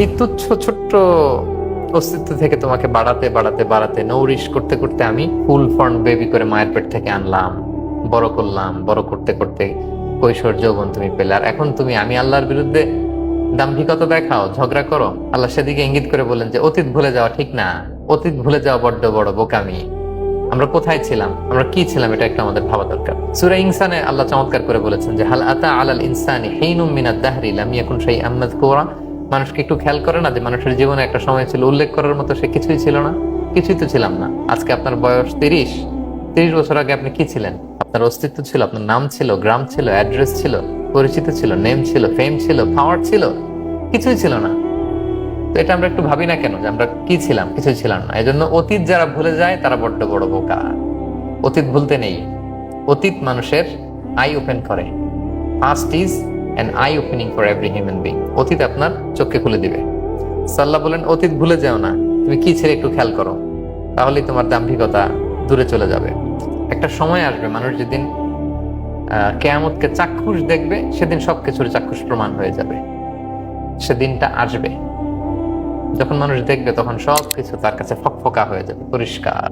এই তুচ্ছ ছোট্ট অস্তিত্ব থেকে তোমাকে বাড়াতে বাড়াতে বাড়াতে নৌরিশ করতে করতে আমি ফুল ফর্ম বেবি করে মায়ের পেট থেকে আনলাম, বড় করলাম, বড় করতে করতে কৈশোর যৌবন তুমি পেলে। আর এখন তুমি, আমি আল্লাহর বিরুদ্ধে দাম্ভিকতা দেখাও, ঝগড়া করো। আল্লাহ সেদিকে ইঙ্গিত করে বলেন যে, অতীত ভুলে যাওয়া ঠিক না। অতীত ভুলে যাওয়া বড্ড বড় বোকামি। আমরা কোথায় ছিলাম? আমরা কি ছিলাম? এটা একটা আমাদের ভাবা দরকার। সুরা ইনসানে আল্লাহ চমৎকার করে বলেছেন যে, হাল আতা আলাল ইনসানি হেইনুম মিনাদ দাহরি লাম ইয়াকুন শাই আহমদ কোরা মানুষকে একটু খেয়াল করে না যে মানুষের জীবনে একটা সময় ছিল, উল্লেখ করার মতো সে কিছুই ছিল না। কিছুই তো ছিলাম না। আজকে আপনার বয়স তিরিশ। তিরিশ বছর আগে আপনি কি ছিলেন? আপনার অস্তিত্ব ছিল, আপনার নাম ছিল, গ্রাম ছিল, অ্যাড্রেস ছিল, পরিচিত ছিল, নেম ছিল, ফেম ছিল, পাওয়ার ছিল, কিছুই ছিল না। তো এটা আমরা একটু ভাবি না কেন যে আমরা কি ছিলাম, কিছুই ছিলাম না। এই জন্য অতীত যারা ভুলে যায়, তারা বড্ড বড় বোকা। অতীত ভুলতে নেই। অতীত মানুষের আই ওপেন করে। Past is an eye opening for every human being অতীত আপনার চোখকে খুলে দিবে। সাল্লাহ বলেন, অতীত ভুলে যাও না। তুমি কি ছেড়ে একটু খেয়াল করো। তাহলেই তোমার দাম্ভিকতা দূরে চলে যাবে। একটা সময় আসবে, মানুষ যেদিন কেয়ামতকে চাক্ষুষ দেখবে, সেদিন সব কিছুর চাক্ষুষ প্রমাণ হয়ে যাবে। সেদিনটা আসবে। যখন মানুষ দেখবে, তখন সবকিছু তার কাছে ফকফকা হয়ে যাবে, পরিষ্কার।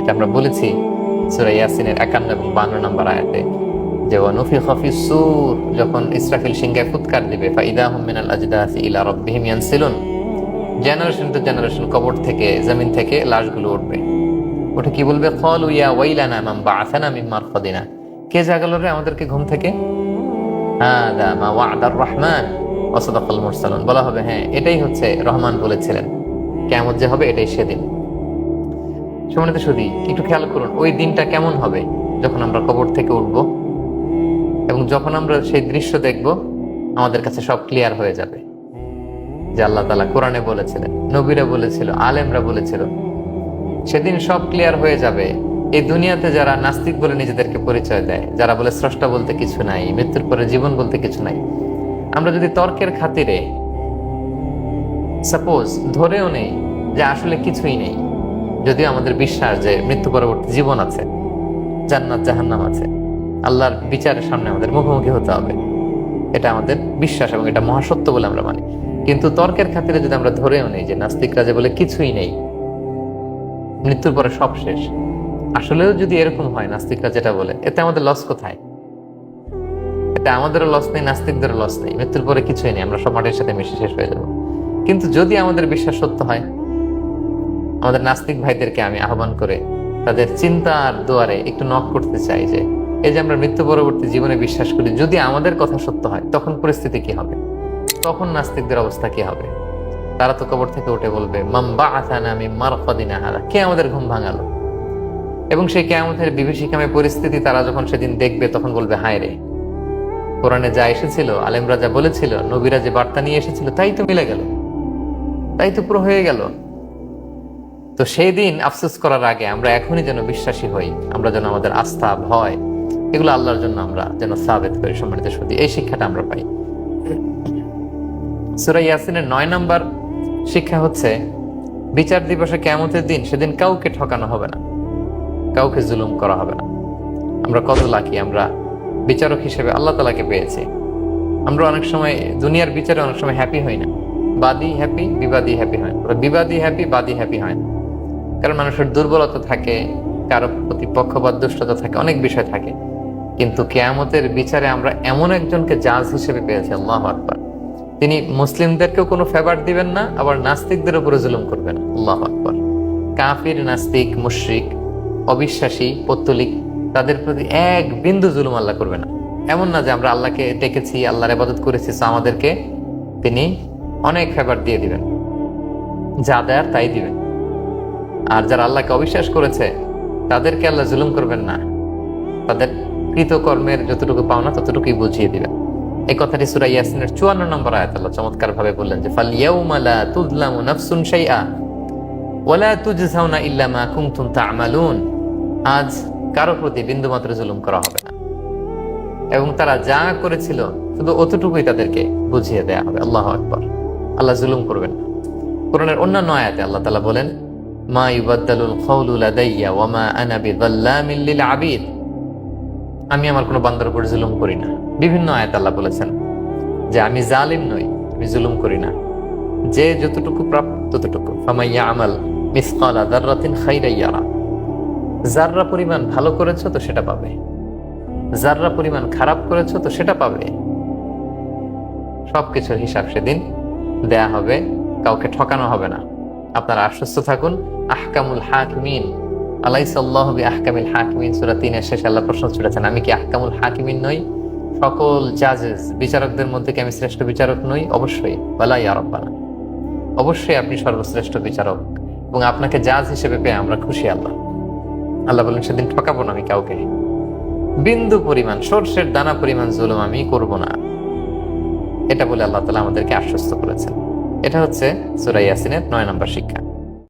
এটা আমরা বলেছি সুরা ইয়াসিনের একান্ন এবং বান্ন নম্বর আয়াতে। যে ওয়ানুফি খফি সুর, যখন ইসরাফিল সিংহে ফুৎকার দিবে ইয়ানসিলুন। জেনারেশন টু জেনারেশন কবর থেকে, জমিন থেকে লাশগুলো উঠবে। ওটা কি বলবে? কল ইয়া ওয়াইলানা মাম বাআসানা মিন মারফাদিনা। কে জাগালো রে আমাদেরকে ঘুম থেকে? হাদা মা ওয়াদার রহমান ওয়াসাদাকাল মুরসালুন। বলা হবে হ্যাঁ এটাই হচ্ছে রহমান বলেছিলেন। কেমন যে হবে, এটাই সেদিন। সমানিত সুদী একটু খেয়াল করুন, ওই দিনটা কেমন হবে যখন আমরা কবর থেকে উঠব? এবং যখন আমরা সেই দৃশ্য দেখব, আমাদের কাছে সব ক্লিয়ার হয়ে যাবে। যে আল্লাহ তালা কোরআনে বলেছিলেন, নবীরা বলেছিল, আলেমরা বলেছিল, সেদিন সব ক্লিয়ার হয়ে যাবে। এই দুনিয়াতে যারা নাস্তিক বলে নিজেদেরকে পরিচয় দেয়, যারা বলে স্রষ্টা বলতে কিছু নাই, মৃত্যুর পরে জীবন বলতে কিছু নাই, আমরা যদি তর্কের খাতিরে সাপোজ ধরেও নেই যে আসলে কিছুই নেই, যদিও আমাদের বিশ্বাস যে মৃত্যু পরবর্তী জীবন আছে, জান্নাত জাহান্নাম আছে। আল্লাহর বিচারের সামনে আমাদের মুখোমুখি হতে হবে। এটা আমাদের বিশ্বাস এবং এটা মহাসত্য বলে আমরা মানি। কিন্তু তর্কের খাতিরে যদি আমরা ধরেও নেই যে নাস্তিকরা যে বলে কিছুই নেই, মৃত্যুর পরে সব শেষ। আসলেও যদি এরকম হয় নাস্তিকরা যেটা বলে, এতে আমাদের লস কোথায়? এটা আমাদেরও লস নেই, নাস্তিকদেরও লস নেই। মৃত্যুর পরে কিছুই নেই, আমরা সব মাটির সাথে মিশে শেষ হয়ে যাব। কিন্তু যদি আমাদের বিশ্বাস সত্য হয়, আমাদের নাস্তিক ভাইদেরকে আমি আহ্বান করে তাদের চিন্তার দুয়ারে একটু নক করতে চাই যে এই যে আমরা মৃত্যু পরবর্তী জীবনে বিশ্বাস করি, যদি আমাদের কথা সত্য হয়, তখন পরিস্থিতি কি হবে? তখন নাস্তিকদের অবস্থা কি হবে? তারা তো কবর থেকে উঠে বলবে মাম্বা আসানা আমি মারফদিনা হারা কে আমাদের ঘুম ভাঙালো? এবং সেই কেয়ামতের বিভীষিকামে পরিস্থিতি তারা যখন সেদিন দেখবে, তখন বলবে, হায় রে, কোরআনে যা এসেছিল, আলেমরা যা বলেছিল, নবীরা যে বার্তা নিয়ে এসেছিল, তাই তো মিলে গেল। তাই তো পুরো হয়ে গেল। তো সেই দিন আফসোস করার আগে আমরা এখনই যেন বিশ্বাসী হই, আমরা যেন আমাদের আস্থা, ভয় এগুলো আল্লাহর জন্য আমরা যেন সাবেত করি, সম্মানিত সত্যি এই শিক্ষাটা আমরা পাই। সুরাই ইয়াসিনের নয় নাম্বার শিক্ষা হচ্ছে, বিচার দিবসে কেমতের দিন সেদিন কাউকে ঠকানো হবে না। কাউকে জুলুম করা হবে না। আমরা কত লাকি, আমরা বিচারক হিসেবে আল্লাহ তালাকে পেয়েছি। আমরা অনেক সময় দুনিয়ার বিচারে অনেক সময় হ্যাপি হই না। বাদী হ্যাপি বিবাদী হ্যাপি হয় না। বিবাদী হ্যাপি বাদী হ্যাপি হয় না। কারণ মানুষের দুর্বলতা থাকে, কারও প্রতি পক্ষপাত দুষ্টতা থাকে, অনেক বিষয় থাকে। কিন্তু কেয়ামতের বিচারে আমরা এমন একজনকে জাজ হিসেবে পেয়েছি, আল্লাহ আকবর। তিনি মুসলিমদেরকেও কোনো ফেভার দিবেন না, আবার নাস্তিকদের উপরে জুলুম করবেন আল্লাহ আকবর। কাফির, নাস্তিক, মুশরিক, অবিশ্বাসী, পত্তলিক, তাদের প্রতি এক বিন্দু জুলুম আল্লাহ করবে না। এমন না যে আমরা আল্লাহকে ডেকেছি, আল্লাহর আবাদত করেছি আমাদেরকে তিনি অনেক ফেভার দিয়ে দিবেন। যা দেয়ার তাই দিবেন। আর যারা আল্লাহকে অবিশ্বাস করেছে, তাদেরকে আল্লাহ জুলুম করবেন না। তাদের কৃতকর্মের যতটুকু পাওনা ততটুকুই বুঝিয়ে দিবেন এই কথাটি সূরা ইয়াসিনের 54 নম্বর আয়াত আল্লাহ চমৎকার ভাবে বললেন যে ফাল ইয়াউমা লা তুযলামু নাফসুন শাইআ ওয়ালা তুজজাউনা ইল্লা মা কুনতুম তা'মালুন। আজ কারও প্রতি বিন্দুমাত্র জুলুম করা হবে না। এবং তারা যা করেছিল শুধু অতটুকুই তাদেরকে বুঝিয়ে দেয়া হবে। আল্লাহ আকবার। আল্লাহ জুলুম করবেন না। কোরআনের অন্যান্য আয়াতে আল্লাহ তাআলা বলেন, মা ইউবাদদালুল কওলু লাদাইয়া ওয়া মা আনা বিযাল্লামিল লিল আবিদ। আমি আমার কোনো বান্দার উপর জুলুম করি না। বিভিন্ন আয়াত আল্লাহ বলেছেন যে, আমি জালিম নই, আমি জুলুম করি না। যে যতটুকু প্রাপ্ত ততটুকু। ফামাইয়া আমাল মিসকালা দাররাতিন খাইরাইয়ারা জাররা পরিমাণ ভালো করেছ তো সেটা পাবে। যাররা পরিমাণ খারাপ করেছ তো সেটা পাবে। সবকিছুর হিসাব সেদিন দেয়া হবে, কাউকে ঠকানো হবে না। আপনারা আশ্বস্ত থাকুন, আহকামুল হাকিমিন। আলাইসাল্লাহ বি আহকামিল হাকিমিন, সূরা তিনের শেষে আল্লাহ প্রশ্ন ছুড়েছেন, আমি কি আহকামুল হাকিমিন নই? সকল জাজেস বিচারকদের মধ্যে কি আমি শ্রেষ্ঠ বিচারক নই? অবশ্যই। বালাই আরব্বানা অবশ্যই আপনি সর্বশ্রেষ্ঠ বিচারক এবং আপনাকে জাজ হিসেবে পেয়ে আমরা খুশি আল্লাহ। আল্লাহ বলেন, সেদিন ঠকাবো না আমি কাউকে। বিন্দু পরিমাণ, সর্ষের দানা পরিমাণ জুলুম আমি করব না। এটা বলে আল্লাহ তালা আমাদেরকে আশ্বস্ত করেছেন। এটা হচ্ছে সুরাই ইয়াসিনের নয় নম্বর শিক্ষা।